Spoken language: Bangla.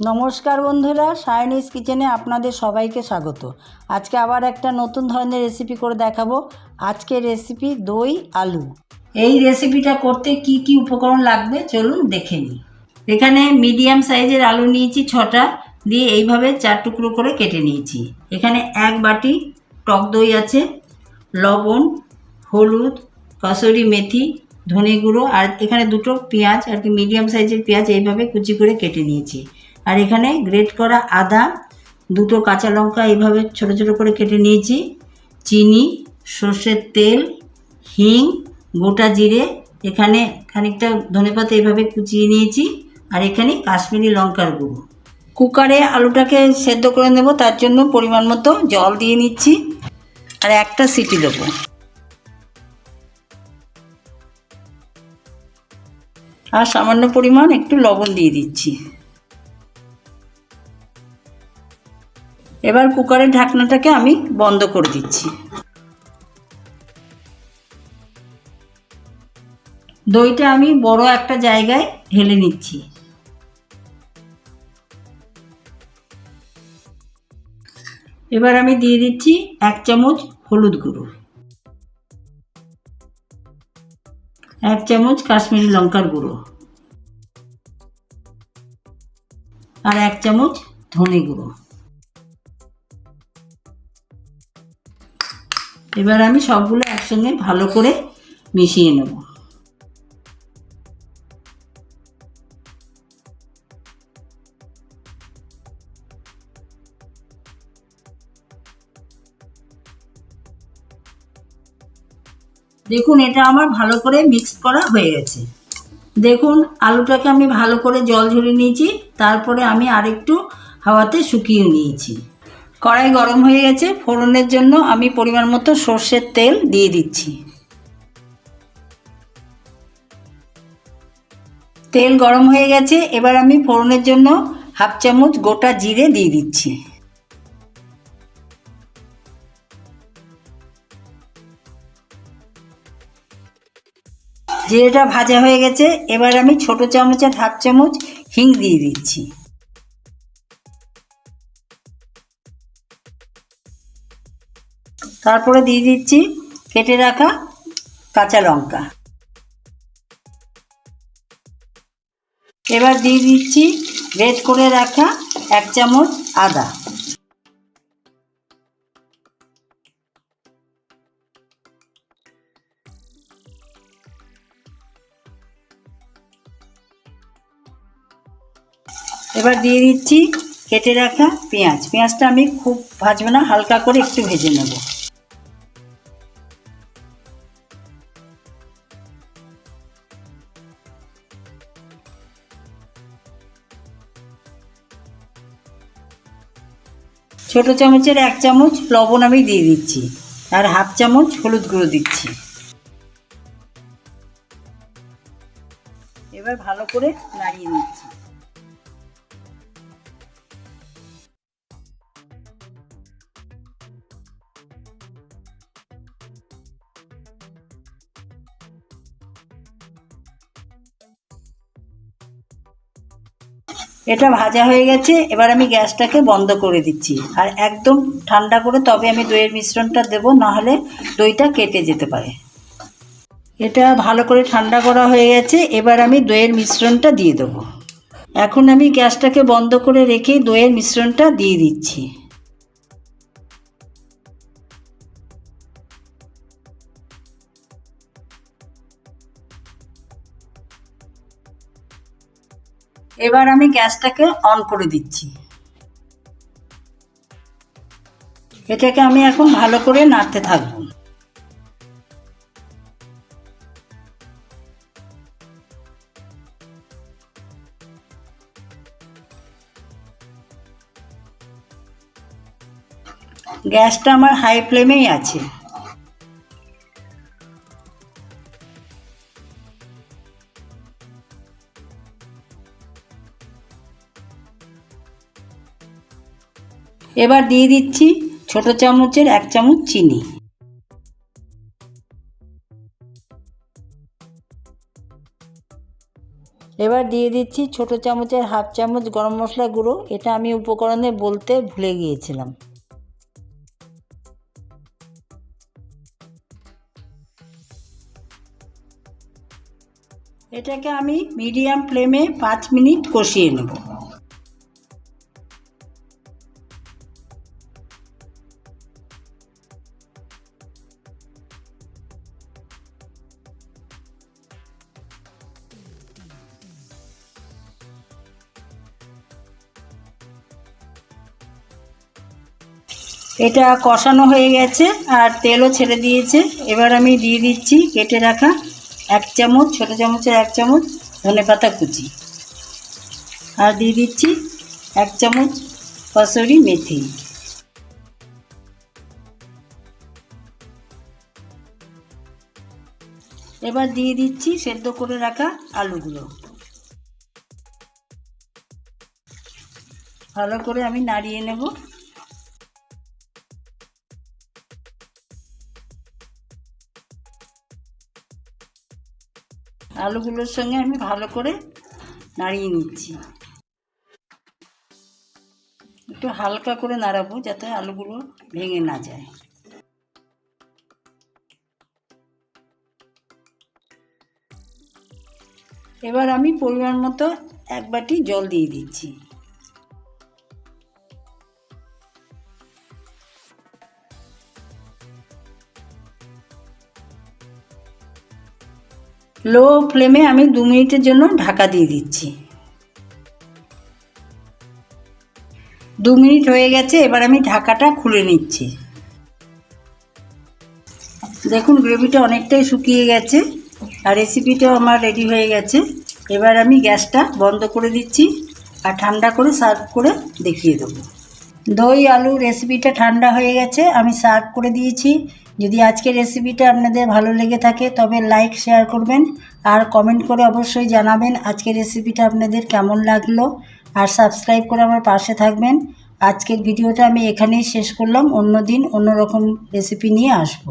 নমস্কার বন্ধুরা সায়নিস কিচেনে আপনাদের সবাইকে স্বাগত। আজকে আবার একটা নতুন ধরনের রেসিপি করে দেখাবো। আজকে রেসিপি দই, আলু। এই রেসিপিটা করতে কি কি উপকরণ লাগবে চলুন দেখে নিই। এখানে মিডিয়াম সাইজের আলু নিয়েছি ছটা, দিয়ে এইভাবে চার টুকরো করে কেটে নিয়েছি। এখানে এক বাটি টক দই আছে, লবণ, হলুদ, কসুরি মেথি, ধনে গুঁড়ো, আর এখানে দুটো পেঁয়াজ, আর কি মিডিয়াম সাইজের পেঁয়াজ এইভাবে কুচি করে কেটে নিয়েছি। আর এখানে গ্রেট করা আদা, দুটো কাঁচা লঙ্কা এইভাবে ছোট ছোট করে কেটে নিয়েছি, চিনি, সর্ষের তেল, হিং, গোটা জিরে, এখানে খানিকটা ধনেপাতা এইভাবে কুচিয়ে নিয়েছি, আর এখানে কাশ্মীরি লঙ্কার গুঁড়ো। কুকারে আলুটাকে সেদ্ধ করে নেব, তার জন্য পরিমাণ মতো জল দিয়ে নিচ্ছি, আর একটা সিটি দেবো। আর সামান্য পরিমাণ একটু লবণ দিয়ে দিচ্ছি। এবার কুকারের ঢাকনাটাকে আমি বন্ধ করে দিচ্ছি। দইটা আমি বড় একটা জায়গায় ঢেলে নিচ্ছি। এবার আমি দিয়ে দিচ্ছি এক চামচ হলুদ গুঁড়ো। এক চামচ কাশ্মীরি লঙ্কার গুঁড়ো। আর এক চামচ ধনে গুঁড়ো। এবার আমি সবগুলো একসঙ্গে ভালো করে মিশিয়ে নেব। দেখুন, এটা আমার ভালো করে মিক্স করা হয়ে গেছে। দেখুন, আলুটাকে আমি ভালো করে জল ঝরিয়ে নিয়েছি, তারপরে আমি আরেকটু হাওয়াতে শুকিয়ে নিয়েছি। কড়াই গরম হয়ে গেছে। ফোড়নের জন্য আমি পরিমাণ মতো সর্ষের তেল দিয়ে দিচ্ছি। তেল গরম হয়ে গেছে। এবার আমি ফোড়নের জন্য হাফ চামচ গোটা জিরে দিয়ে দিচ্ছি। জিরেটা ভাজা হয়ে গেছে। এবার আমি ছোট চামচের হাফ চামচ হিং দিয়ে দিচ্ছি। তারপরে দিয়ে দিচ্ছি কেটে রাখা কাঁচা লঙ্কা। এবার দিয়ে দিচ্ছি রেড করে রাখা এক চামচ আদা। এবার দিয়ে দিচ্ছি কেটে রাখা পেঁয়াজ। পেঁয়াজটা আমি খুব ভাজবো না, হালকা করে একটু ভেজে নেব। ছোট চামচের এক চামচ লবণ আমি দিয়ে দিচ্ছি আর হাফ চামচ হলুদ গুঁড়ো দিচ্ছি। এবার ভালো করে নাড়িয়ে নিচ্ছি। এটা ভাজা হয়ে গেছে, এবার আমি গ্যাসটাকে বন্ধ করে দিচ্ছি। আর একদম ঠান্ডা করে তবে আমি দইয়ের মিশ্রণটা দেবো, নাহলে দইটা কেটে যেতে পারে। এটা ভালো করে ঠান্ডা করা হয়ে গেছে, এবার আমি দইয়ের মিশ্রণটা দিয়ে দেবো। এখন আমি গ্যাসটাকে বন্ধ করে রেখে দইয়ের মিশ্রণটা দিয়ে দিচ্ছি। এবার আমি গ্যাসটাকে অন করে দিচ্ছি। এটাকে আমি এখন ভালো করে নাড়তে থাকব। গ্যাসটা আমার হাই ফ্লেমেই আছে। এবার দিয়ে দিচ্ছি ছোট চামচের এক চামচ চিনি। এবার দিয়ে দিচ্ছি ছোট চামচের হাফ চামচ গরম মশলা গুঁড়ো। এটা আমি উপকরণে বলতে ভুলে গিয়েছিলাম। এটাকে আমি মিডিয়াম ফ্লেমে পাঁচ মিনিট কষিয়ে নেব। এটা কষানো হয়ে গেছে আর তেলও ছেড়ে দিয়েছে। এবার আমি দিয়ে দিচ্ছি কেটে রাখা এক চামচ, ছোটো চামচের এক চামচ ধনে পাতা কুচি। আর দিয়ে দিচ্ছি এক চামচ কসরি মেথি। এবার দিয়ে দিচ্ছি সেদ্ধ করে রাখা আলুগুলো। ভালো করে আমি নাড়িয়ে নেব। আলুগুলোর সঙ্গে আমি ভালো করে নাড়িয়ে নিচ্ছি। একটু হালকা করে নাড়াবো যাতে আলুগুলো ভেঙে না যায়। এবার আমি পরিমাণ মতো এক বাটি জল দিয়ে দিচ্ছি। লো ফ্লেমে আমি দু মিনিটের জন্য ঢাকা দিয়ে দিচ্ছি। দু মিনিট হয়ে গেছে, এবার আমি ঢাকাটা খুলে নিচ্ছি। দেখুন, গ্রেভিটা অনেকটাই শুকিয়ে গেছে আর রেসিপিটাও আমার রেডি হয়ে গেছে। এবার আমি গ্যাসটা বন্ধ করে দিচ্ছি আর ঠান্ডা করে সার্ভ করে দেখিয়ে দেবো। দই, আলু রেসিপিটা ঠান্ডা হয়ে গেছে, আমি সার্ভ করে দিয়েছি। যদি আজকের রেসিপিটা আপনাদের ভালো লেগে থাকে, তবে লাইক শেয়ার করবেন। আর কমেন্ট করে অবশ্যই জানাবেন আজকের রেসিপিটা আপনাদের কেমন লাগল। আর সাবস্ক্রাইব করে আমার পাশে থাকবেন। আজকের ভিডিওটা আমি এখানেই শেষ করলাম। অন্য দিন অন্য রকম রেসিপি নিয়ে আসব।